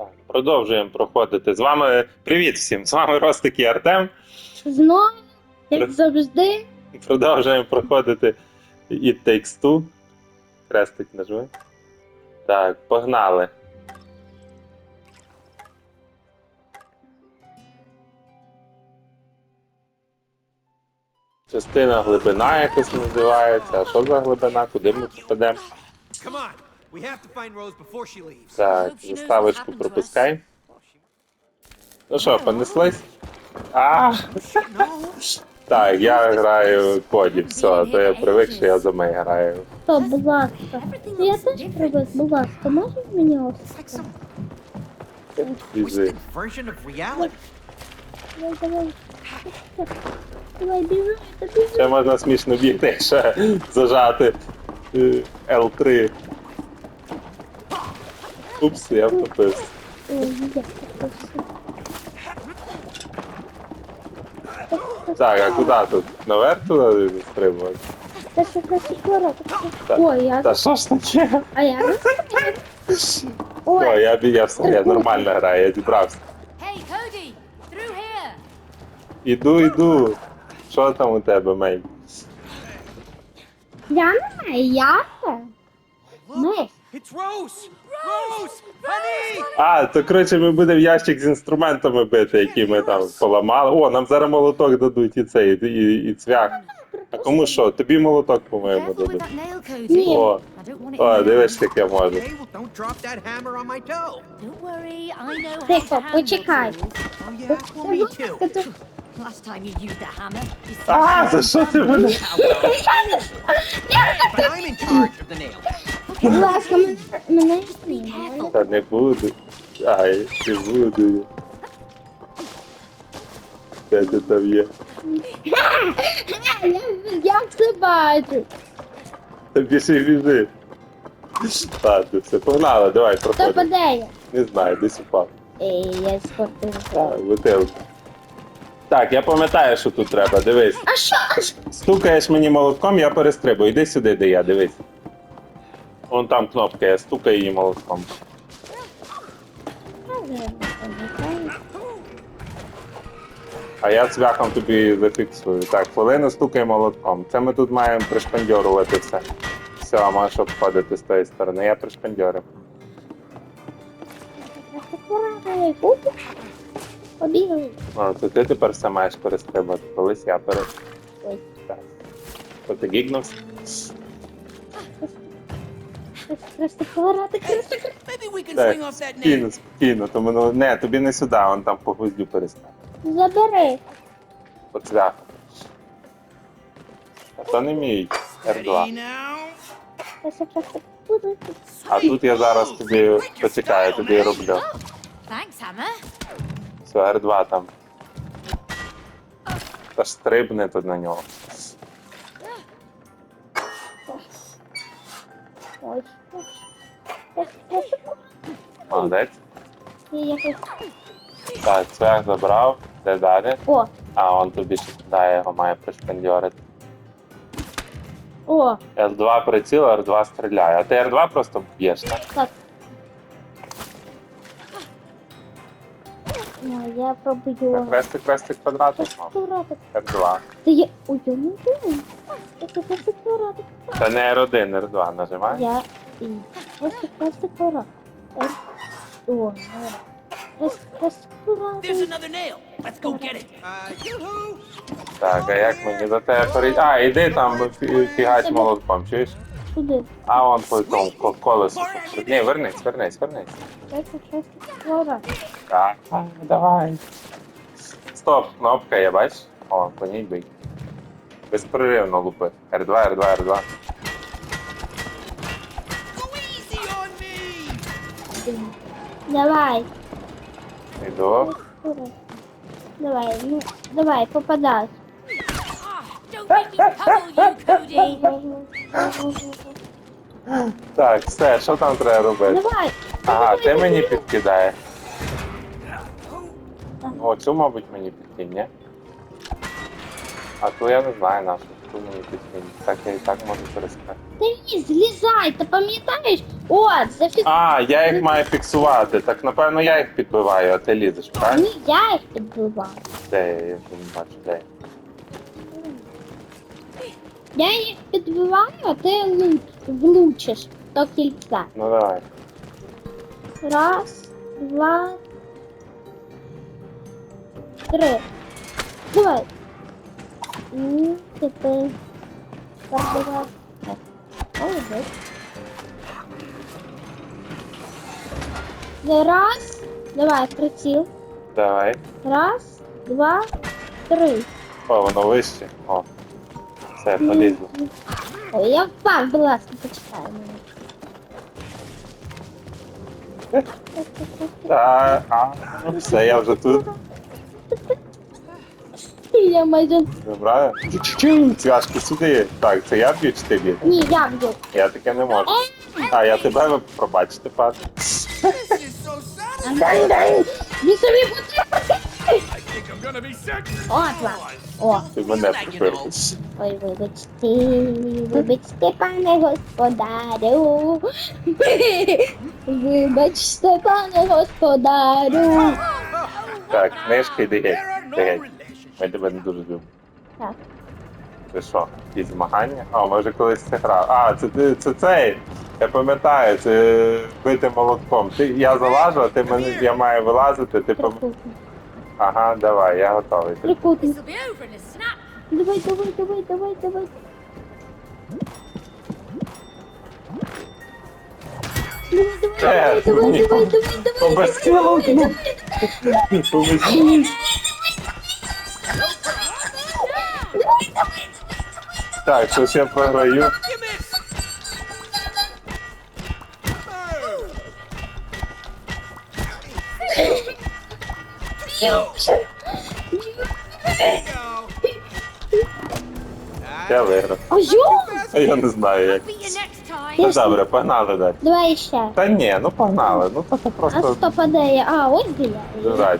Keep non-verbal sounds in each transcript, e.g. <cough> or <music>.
Так, продовжуємо проходити. З вами привіт всім! З вами Ростик і Артем. Знову, як При- завжди, Продовжуємо проходити It Takes Two. Крестик нажми. Так, погнали. Частина глибина якось називається. А що за глибина? Куди ми попадемо? Come on, we have to find Rose before she leaves. Так, заставочку пропускай. Ну що, понеслись? А, так, я граю коді, все, то я привик, що я за Мей граю. то, будь ласка. Я теж привик, будь ласка, можеш мені ось? Біжи. Давай, давай. Давай, біжи, біжи. Ще можна смішно бігти, якщо зажати е, L3. Упс, я втопився. Так а куди тут? Наверх туди стрибувати? Та що краще хвороб. Ой, я... Та що ж таке? А я О, Ой, я, я я нормально граю, я! Through! Іду, іду. Що там у тебе, Мей? я не знаю, я це. Ми. It's Rose! А, то коротше ми будемо ящик з інструментами бити, які ми там поламали. О, нам зараз молоток дадуть і цей, і, і цвях. А кому що? Тобі молоток, по-моєму, дадуть. О, о, дивись, таке може. Тихо, почекай. Last time you used a hammer, you А, за що ти мене? But I'm in charge of the nail. Будь ласка, мене- мене careful. Та не буду. Ай, не буду. Де ти там є? Я, все бачу. Та біжи, біжи. Ладно, все, погнали, давай, Хто проходимо. падає? Не знаю, десь упав. Ей, я схватив. Так, бутилку. Так, я пам'ятаю, що тут треба, дивись. А що? Стукаєш мені молотком, я перестрибую. Іди сюди, де я, дивись. Вон там кнопка, я стукаю її молотком. А я цвяхом тобі зафіксую. Так, хвилину стукай молотком. Це ми тут маємо пришпандьорувати все. Все, можеш обходити з тої сторони. Я пришпандьорив. Побігли. А, то ти тепер все маєш перестрибати. Колись я перес... Ой. Так. То ти гігнувся? Просто повороти, просто Maybe we can Так, off that nail. спокійно, спокійно. То минуло... Не, тобі не сюди, он там по гвоздю перестав. забери. По цвяху. А то не. Ready R2. now? Просто просто буду. А тут я зараз тобі почекаю, тобі роблю. Thanks, hammer. Все, R2 там. Та стрибне тут на нього. Ой. Молодець. Я Так, цвях забрав. Де далі? О, А, он тобі ще туди його має пришпандьорити. о, L2 приціл, R2 стріляє. А ти R2 просто б'єш, так? так. Я пробую. Хрестик, хрестик, квадратик. Повороти. R2. Та я... Ой, я не знаю. Просто просто повороти. Це не R1, R2 нажимай. Я... І... Просто просто повороти. Е, О, ну. Просто просто There's another nail. Let's go get it. Так, а як мені до тебе перейти? А, іди там фі- фігач молотком, чуєш? Сюди. А он по тому ко- колесу. Ні, вернись, вернись, вернись. Просто просто повороти. Так, а, давай. Стоп, кнопка, я бачиш? О, по ній бий. Безперервно лупи. R2, R2, R2. Go easy on me! Давай. Іду. Давай, ну, давай, попадай. Ah, don't make me pummel you, Cody. Так, все, що там треба робити? Давай. Ага, ти мені підкидаєш. О, цю, мабуть, мені підкинь, ні? А ту я не знаю нашу. думаю, якийсь Так я і так можу перескати. Ні, злізай, ти пам'ятаєш? О, зафіксував. А, я їх маю фіксувати. Так напевно я їх підбиваю, а ти лізеш, правильно? Ні, я їх підбивав. Де я, не бачу, де я. Я їх підбиваю, а ти лу- влучиш до кільця. Ну давай. Раз, два, три. Давай. І тепер. Так, давай. Так. Молодець. Раз. Давай, приціл. Давай. Раз, два, три. О, воно вище. О. Все, полізло. Ой, я впав, будь ласка, почекай мене. Так, а, ну все, я вже тут. Я майже... Добре. Цвяшки сюди. Так, це я б'ю чи ти б'єш? Ні, я б'ю. Я таке не можу. А, я тебе ви пробачте, sad. Дай, дай. Він собі потрібен. I think I'm gonna be sick. О, два. О, Ти мене прибив. ой, вибачте, вибачте, пане господарю. Вибачте, пане господарю. Так, книжки йди геть. No геть. Ми тебе не дуже любимо. Так. Це що, якісь змагання? А, ми вже колись це грав. А, це, ти- це цей. Я пам'ятаю, це бити молотком. Ти, я залажу, а ти мене, я маю вилазити, ти пам... Ага, давай, я готовий. Snap. Давай, давай, давай, давай, давай. Давай, давай, давай, давай, давай, давай, давай. Так, щось я програю. Я виграв. Йо! А я не знаю як. Ну добре, погнали далі. Давай ще. Та ні, ну погнали. Ну то це А просто хто падає? А, ось де я.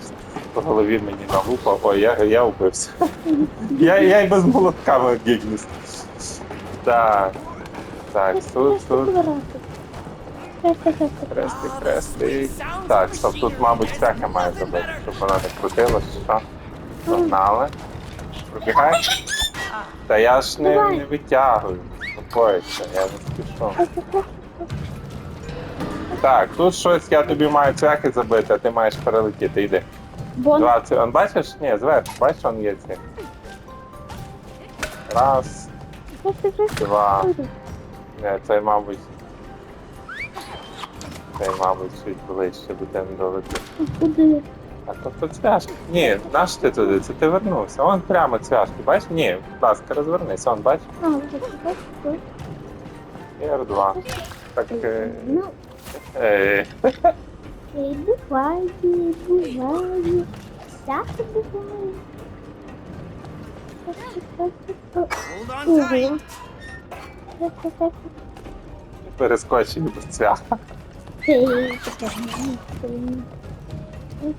По голові мені нагупав. Ой, я, я вбився. Я, я й без молотками гігнусь. Так. Так, тут, тут. Хрестик, хрестик. Так, стоп, тут, мабуть, всяке має зробити, щоб вона не крутилась, що? Погнали. Пробігай. Та я ж не, не витягую. Спокойся, я не спішу. Так, тут щось я тобі маю цвяхи забити, а ти маєш перелетіти. Йди. Бон. Два ці. Он бачиш? Ні, зверху, бачиш, он є ці. Раз, два. Не, цей, мабуть. Цей, мабуть, чуть ближче до тебе долетить. Куди? А то тут цвяшки. Ні, наш ти туди, це ти вернувся. Вон прямо цвяшки, бачиш? Ні, будь ласка, розвернись, он бачиш? А, тут. І R2. Так, е, Ну, е, Ей, буває, буває. Всяке буває. Ого. перескочив без цвяха.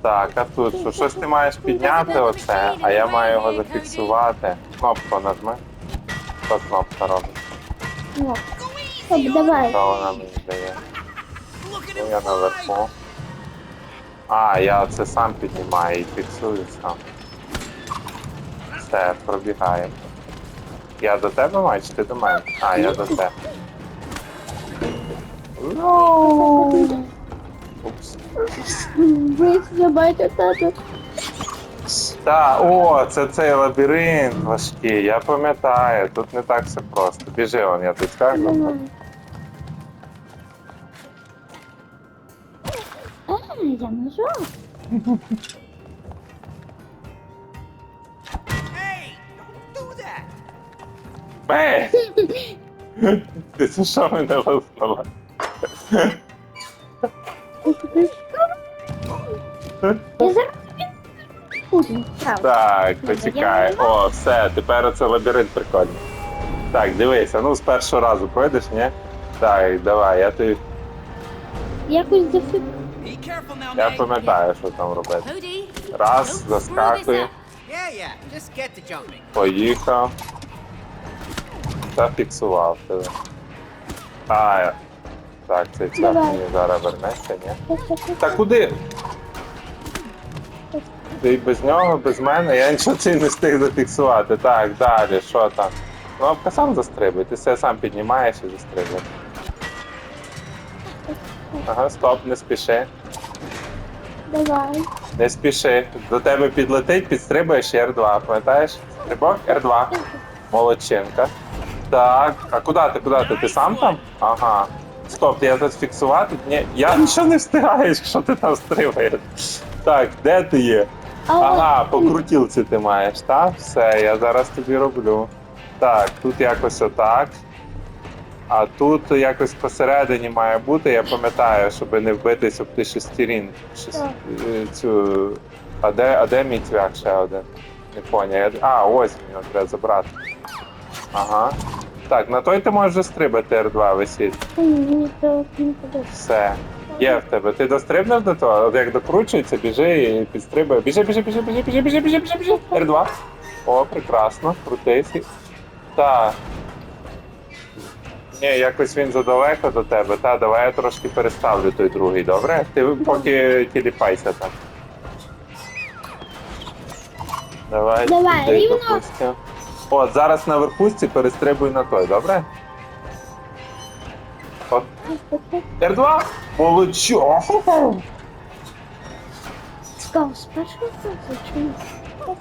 Так, а тут що? Щось ти маєш підняти оце, а я маю його зафіксувати. Кнопку нажми. Що кнопка робить? Ну, давай. Що вона мені дає? Ну я наверху. А, я це сам піднімаю і фіксую сам. Все, пробігаємо. Я до тебе маю, чи ти до мене? А, я до тебе. Ну. Упс. Ви забайте тату. Та, о, це цей лабіринт важкий, я пам'ятаю, тут не так все просто. Біжи, он, я тут скажу. А, я that. Бе! <laughs> Ти це що мене визнала? Я зараз Так, почекай. О, все, тепер це лабіринт прикольний. Так, дивися, ну з першого разу пройдеш, ні? Так, давай, я тобі. Якось зафік. Я пам'ятаю, що там робити. Раз, to jumping. поїхав. Зафіксував тебе. А, так, цей цвях Давай. мені зараз вернеться, ні? Та куди? Ти без нього, без мене, я нічого цей не встиг зафіксувати. Так, далі, що там? Ну, а сам застрибуй, ти все сам піднімаєш і застрибуєш. Ага, стоп, не спіши. Давай. Не спіши. До тебе підлетить, підстрибуєш і R2, пам'ятаєш? Стрибок R2. Молодчинка. Так, а куди ти? Куди ти? Ти сам там? Ага. Стоп, я тут фіксувати? Ні, я нічого не встигаю, що ти там стрибаєш. Так, де ти є? Ага, по крутілці ти маєш, так? Все, я зараз тобі роблю. Так, тут якось отак. А тут якось посередині має бути, я пам'ятаю, щоб не вбитись об ті шестерін. Шес... Е, Цю... А де, а де мій цвях ще один? Не поняв. А, ось мені треба забрати. Ага. Так, на той ти можеш вже стрибати R2 висіть. Ні, це не подобається. Все. Є в тебе. Ти дострибнеш до того? От як докручується, біжи і підстрибує. Біжи, біжи, біжи, біжи, біжи, біжи, біжи, біжи, біжи. R2. О, прекрасно. Крутись. Так. Ні, якось він задалеко до тебе. Та, давай я трошки переставлю той другий, добре? Ти поки тіліпайся там. Давай, Давай, рівно. допустим. От, зараз на верхушці перестрибуй на той, добре? От, R2? Молодчо! Цікаво, з першого разу чи ні?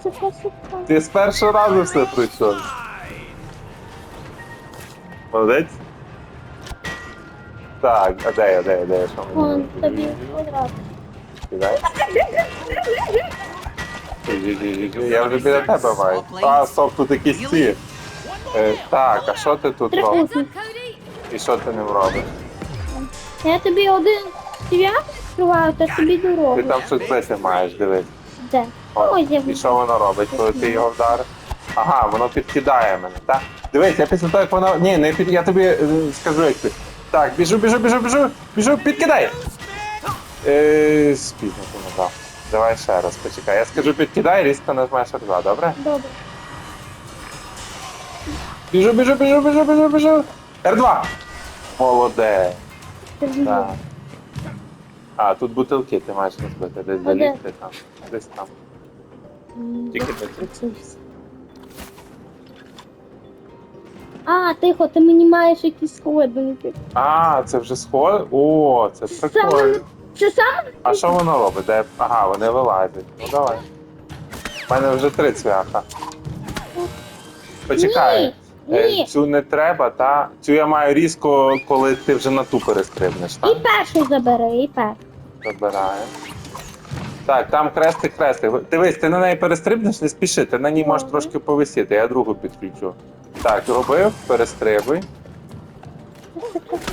Це просто так. Ти з першого разу все пройшов. Молодець? Так, а де я, де я, де я, що мені? Вон тобі квадрат. Кидай. Я вже біля тебе маю. А, стоп, тут якісь ці. Е, так, а що ти тут робиш? І що ти ним робиш? Я тобі один цвях відкриваю, та тобі дорогу. Ти там щось бити маєш, дивись. Де? О, Ось я і що воно робить, коли ти його вдариш? Ага, воно підкидає мене, так? Дивись, я після того, як воно. Ні, не під... я тобі е, скажу, як ти. Так, біжу, біжу, біжу, біжу, біжу, підкидай! Е, спізно ти. Давай ще раз, почекай. Я скажу підкидай, різко нажмеш R2, добре? Добре. Біжу, біжу, біжу, біжу, біжу, біжу. R2! Молодець. Це Так. А, тут бутилки ти маєш розбити, десь А де? залізти там. Десь там. Тільки все? А, тихо, ти мені маєш якісь сходинки. А, це вже сход? О, це прикольно. Це саме? А що воно робить? Де... Ага, вони вилазять. Ну давай. У мене вже три цвяха. Почекай. Ні, Е, ні. Цю не треба, та цю я маю різко, коли ти вже на ту перестрибнеш, І так? перший забери, і перший. Забираю. Так, там хрестик, хрестик. Дивись, ти на неї перестрибнеш, не спіши, ти на ній можеш трошки повисіти, я другу підключу. Так, робив, перестрибуй. <laughs>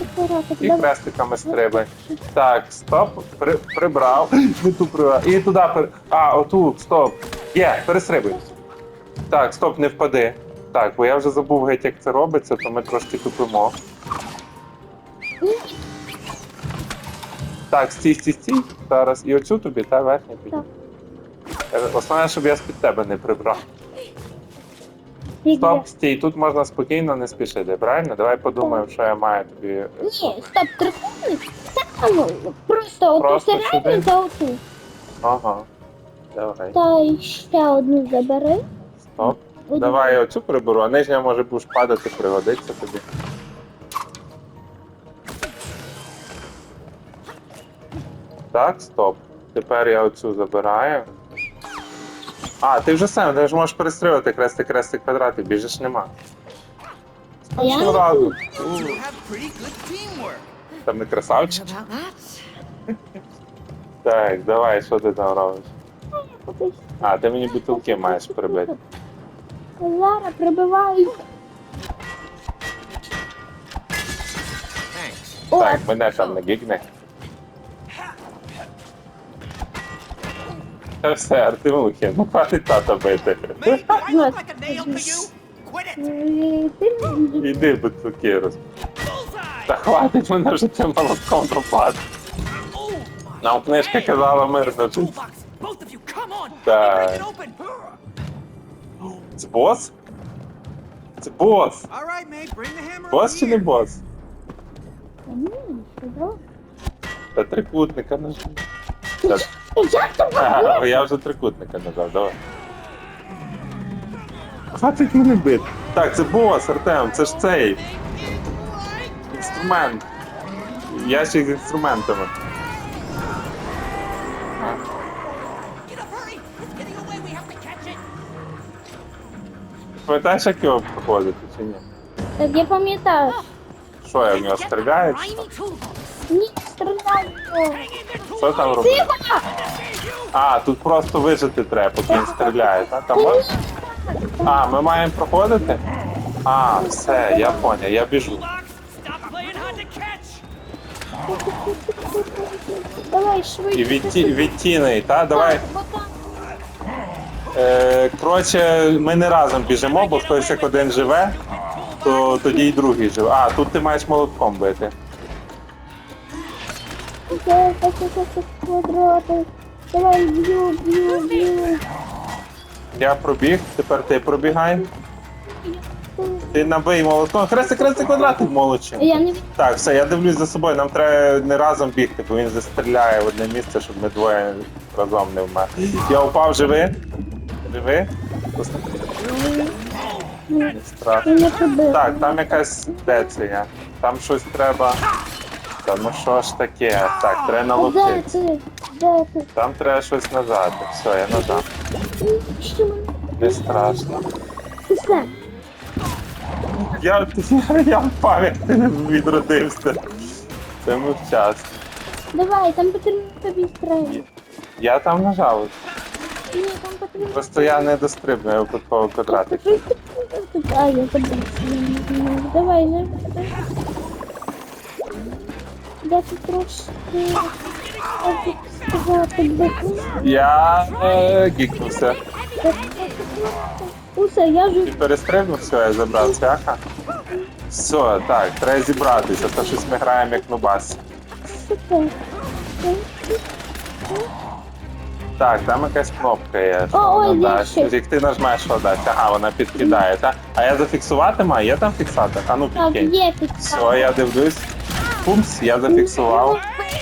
І хрестиками стрибай. Так, стоп, при, прибрав. <laughs> І туди пер... А, оту, стоп. Є, перестрибуй. Так, стоп, не впади. Так, бо я вже забув геть, як це робиться, то ми трошки тупимо. Так, стій, стій, стій. Зараз. І оцю тобі, та верхня піді. Е, Основне, щоб я з-під тебе не прибрав. Стоп, стій, тут можна спокійно не спішити, правильно? Давай подумаємо, що я маю тобі. е, Ні, стоп, трикутник. Це ну, просто Просто сюди? та оту. Ага. Давай. Та ще одну забери. Стоп. Одну. Давай я оцю приберу, а нижня може будеш падати, пригодиться тобі. Так, стоп. Тепер я оцю забираю. А, ти вже сам, ти ж можеш перестрілити хрестик, хрестик, квадрат, і більше нема. А я Що разу? Там не красавчик. Так, давай, що ти там робиш? А, ти мені бутилки маєш прибити. Thanks. О, Так, мене там не гігне. Та все, Артемухи, ну хватить тата бити. Іди, Буцукірус. Та хватить мене вже цим молотком тропати. Нам книжка казала мирно. Так. Це бос? Це бос! Бос чи не бос? Та трикутника ну. нажми. Як це Ага, Я вже трикутника нажав, давай. Хватить мене бити. Так, це бос, Артем, це ж цей. Інструмент. Ящик з інструментами. Пам'ятаєш, як його проходити чи ні? Так я пам'ятаю. Що я в нього стріляю? чи що? Ні, стріляй. Що там робити? А, тут просто вижити треба, поки він стріляє, так? Там мож- А, ми маємо проходити? А, все, я поняв, я біжу. Давай швидше. І відті? Давай. Так, там Е, коротше, ми не разом біжимо, бо хтось як один живе, то тоді й другий живе. А, тут ти маєш молотком бити. Таке, таке, таке, квадрати. Давай, б'ю, б'ю, б'ю. Я пробіг, тепер ти пробігай. Ти набий молотком. Хрести, хрести квадратик молодче. Я не. Так, все, я дивлюсь за собою. Нам треба не разом бігти, бо він застріляє в одне місце, щоб ми двоє разом не вмерли. Я упав живи. Живи. Не страшно. Так, там якась де це я? Там щось треба. Та ну що ж таке? Так, треба налупити. Де? Там треба щось нажати. Все, я нажав. Що мене? Не страшно. Я, <laughs> я впав, як ти відродився. Це ми вчасно. Давай, там потрібно тобі стрелі. Я там нажав. Ні, там потрібно. Просто я не дострибну, я випадково квадратик. А, я забув. Давай, не. Я тут трошки. сказати. Я е, гікнувся. Усе, я вже Ти перестрибнув, все, я забрав цвяха. Все, так, треба зібратися, то щось ми граємо як нубас. Так, там якась кнопка є. Що О, ой, вона дасть. Як ти нажмеш, що дасть. Ага, вона підкидає, так? А я зафіксувати маю? Є там фіксатор? А ну Так, підкинь. Все, я дивлюсь. Пумс, я зафіксував.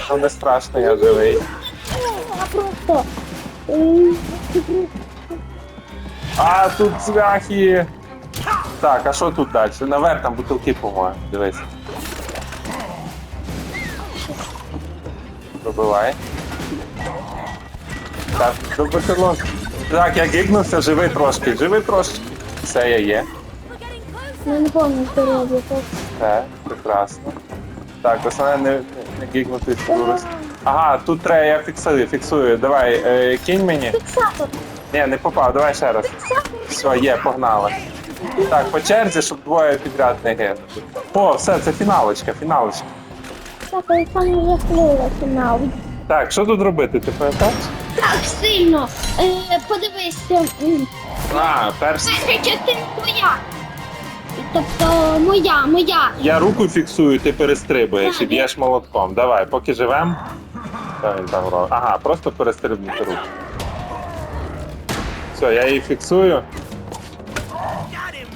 Ну не страшно, я живий. А просто. А, тут цвяхи. Так, а що тут далі? Наверх там бутилки, по-моєму. Дивись. Пробивай. Так, до бутилок. Так, я гигнувся, живи трошки, живи трошки. Все, я є. Closer. Я не пам'ятаю здоров'я. так. Все, прекрасно. Так, основне не, не, гігнути скорость. Ага, тут треба, я фіксую, фіксую. Давай, е, кинь мені. Фіксатор. Ні, не попав, давай ще раз. Все, є, погнали. Так, по черзі, щоб двоє підряд не гинули. О, все, це фіналочка, фіналочка. Так, я саме жахливо фінал. Так, що тут робити? Ти пам'ятаєш? Так сильно. Е, подивися. м, А, перш. Перша частина твоя. Тобто моя, моя. Я руку фіксую, ти перестрибуєш і б'єш молотком. Давай, поки живем. Що він там робить? Ага, просто перестрибнути руку. Все, я її фіксую.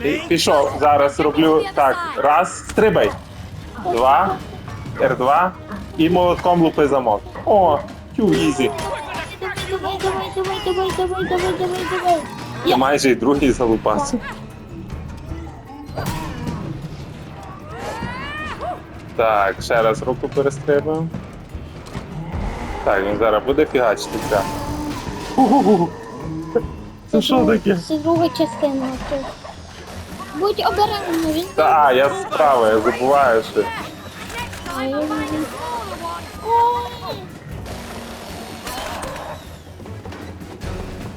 І пішов. Зараз роблю так. Раз, стрибай. Два, R2 і молотком лупи замок. О, тю ізі. Давай, давай, давай, давай, давай, давай, давай, давай. Я майже і другий залупався. Так, ще раз руку перестрибуємо. Так, він зараз буде фігачити це. Що таке? Це друга частина. Будь обережний, він Та, я справа, я забуваю, що.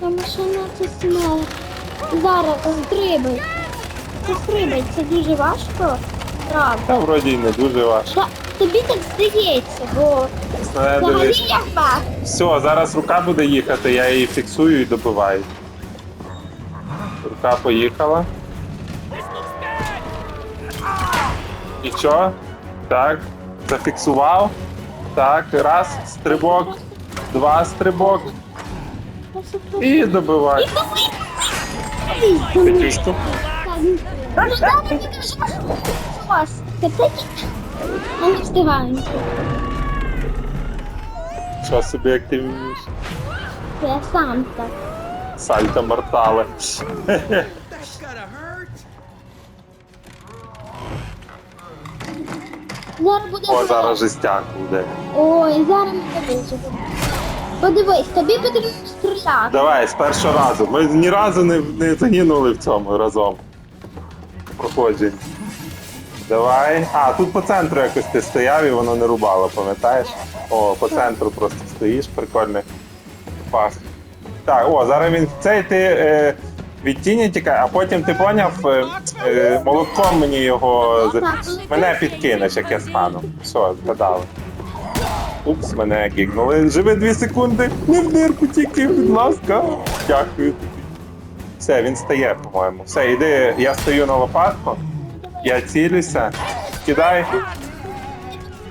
Та машина це смерть. Зараз стрибай. Це стрибай, це дуже важко. Правда. Та вроді й не дуже важко. Та, тобі так здається, бо взагалі дивись. я. Все, зараз рука буде їхати, я її фіксую і добиваю. Рука поїхала. І що? Так. Зафіксував. Так, раз, стрибок, два стрибок. І добивай. Петюшку. так, Ну дай мені вас. Це Ми не встигаємо. Що собі як ти вмієш? Я сам так. Сальто мортале. Зараз буде. О, зараз жестяк буде. Ой, зараз ми побачимо. Подивись, тобі потрібно стріляти. Давай, з першого разу. Ми ні разу не, не загинули в цьому разом. Проходжень. Давай. А, тут по центру якось ти стояв і воно не рубало, пам'ятаєш? О, по центру просто стоїш, прикольний пас. Так, о, зараз він цей ти е, від тіні тікає, а потім ти поняв, е, е, молотком мені його мене підкинеш, як я стану. Все, згадали. Упс, мене гігнули. Живи дві секунди. Не в нирку тільки, будь ласка. Дякую. Все, він стає, по-моєму. Все, йди, я стою на лопатку. Я цілюся. Кидай.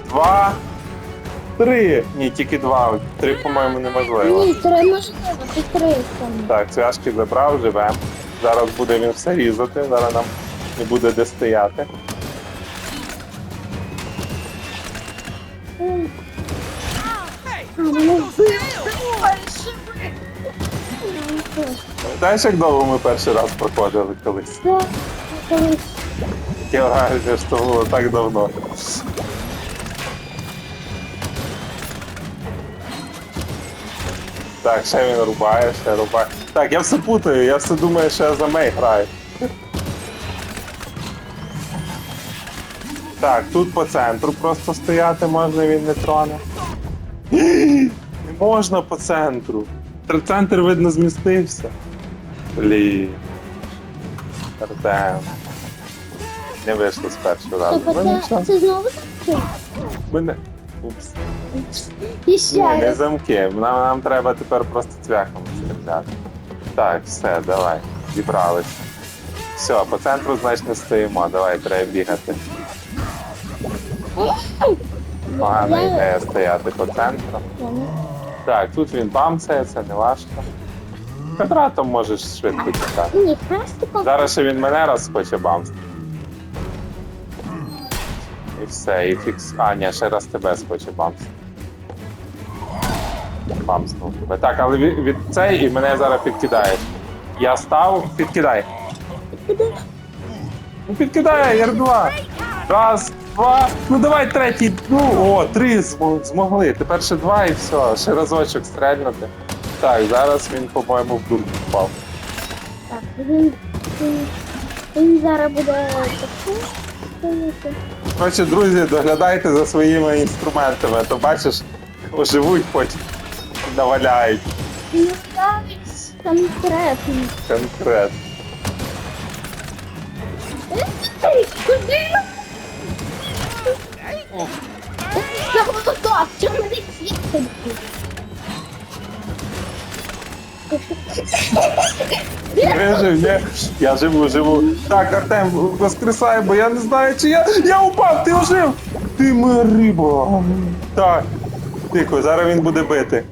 Два. Три. Ні, тільки два. Три, по-моєму, неможливо. Ні, три можливо, ти три там. Так, цвяшки забрав, живем. Зараз буде він все різати, зараз нам не буде де стояти. Знаєш, як довго ми перший раз проходили колись? Так, колись. Я враження, що так давно. Так, ще він рубає, ще рубає. Так, я все путаю, я все думаю, що я за Мей граю. Так, тут по центру просто стояти можна, він не троне. <gasps> Не можна по центру. Тр- Центр, видно, змістився. Блін. Артем. Не вийшло з першого разу. Ну, це, нічого. це знову замки? Мене. Упс. І Ні, ще не раз. замки. Нам, нам треба тепер просто цвяхом стріляти. Так, все, давай. Зібрались. Все, по центру, значить, не стоїмо. Давай, треба бігати. Погана ідея стояти по центру. Так, тут він бамцається, не важко. Квадратом можеш швидко тікати. Ні, хрестиком. Зараз ще він мене раз хоче бамс. І все, і фікс. А, ні, ще раз тебе схоче бамс. Бамснув тебе. Так, але від, від цей і мене зараз підкидаєш. Я став, підкидай. Ну підкидай, R2. Раз, два. Ну давай третій. Ну, о, три змогли. Тепер ще два і все. Ще разочок стрельнути. Так, зараз він, по-моєму, в дурку впав. Так, він, він, він зараз буде таку. Коротше, друзі, доглядайте за своїми інструментами, а то бачиш, оживуть потім наваляють Ну, навіть конкретно. конкретно. Куди? Це молоток, чому не світить? Вижив, ні? Я живу, живу. Так, Артем, воскресай, бо я не знаю, чи я. Я упав, ти ожив! Ти моя риба. Так. Тихо, зараз він буде бити.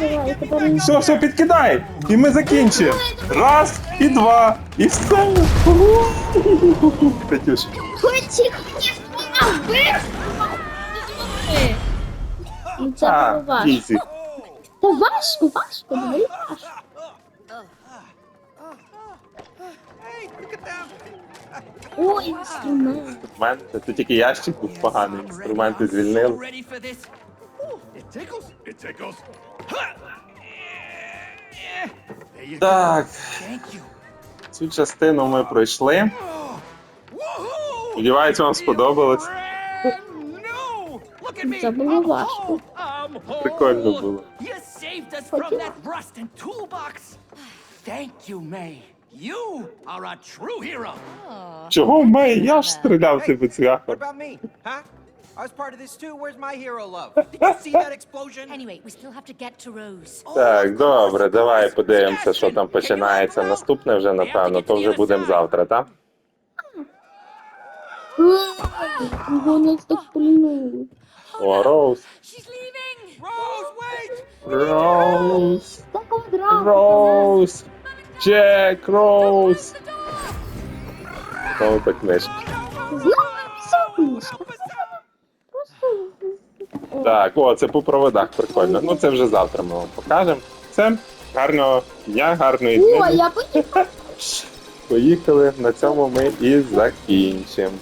Давай, тепер Все, все, підкидай! І ми закінчимо. Раз, і два, і все. Катюш. Хоті, хоті, вбив! Ну, Це А, було важко. ізі. Та важко, важко, доволі важко. Ой, інструмент. Інструменти. Тут тільки ящик був поганий, інструменти звільнили. Так, цю частину ми пройшли. Woohoo! Сподіваюсь, вам сподобалось. Це було важко. Прикольно було. Чого в Мей? Я ж стріляв тебе цвяхом. I was part of this too. Where's my hero love? Did you see that explosion? Anyway, we still have to get to Rose. Oh, Так, добре, давай подивимося, що там починається. Наступне вже, напевно, то вже будемо завтра, так? Нас так пульнули. О, Роуз. She's leaving! Rose, wait! Роуз. Так одразу. Роуз. Джек, Роуз. Знову та книжка. Знову ця книжка. Просто... Так, о, це по проводах прикольно. Ну це вже завтра ми вам покажемо. Все, гарного дня, гарної О, я поїхав. <laughs> Поїхали. На цьому ми і закінчимо.